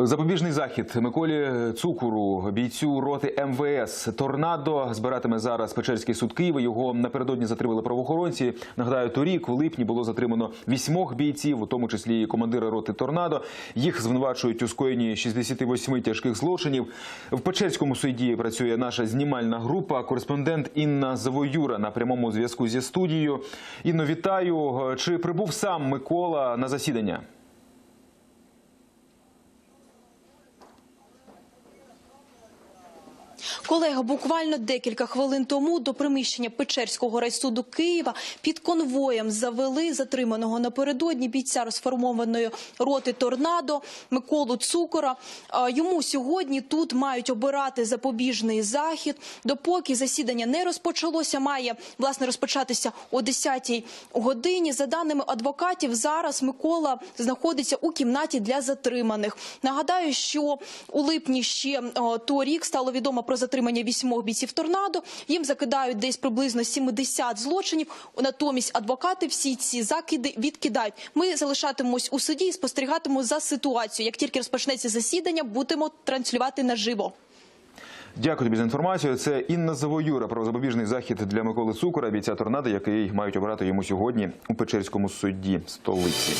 Запобіжний захід Миколі Цукуру, бійцю роти МВС Торнадо збиратиме зараз Печерський суд Києва. Його напередодні затримали правоохоронці. Нагадаю, торік в липні було затримано вісьмох бійців, у тому числі і командира роти Торнадо. Їх звинувачують у скоєнні 68 тяжких злочинів. В Печерському суді працює наша знімальна група. Кореспондент Інна Завоюра на прямому зв'язку зі студією. Інно, вітаю. Чи прибув сам Микола на засідання? Колега, буквально декілька хвилин тому до приміщення Печерського райсуду Києва під конвоєм завели затриманого напередодні бійця розформованої роти «Торнадо» Миколу Цукора. Йому сьогодні тут мають обирати запобіжний захід. Допоки засідання не розпочалося, має власне розпочатися о 10-й годині. За даними адвокатів, зараз Микола знаходиться у кімнаті для затриманих. Нагадаю, що у липні ще торік стало відомо про затримання вісьмох бійців торнадо. Їм закидають десь приблизно 70 злочинів. Натомість адвокати всі ці закиди відкидають. Ми залишатимемось у суді і спостерігатимемо за ситуацією. Як тільки розпочнеться засідання, будемо транслювати наживо. Дякую тобі за інформацію. Це Інна Завоюра про запобіжний захід для Миколи Цукора, бійця торнадо, який мають обрати йому сьогодні у Печерському суді столиці.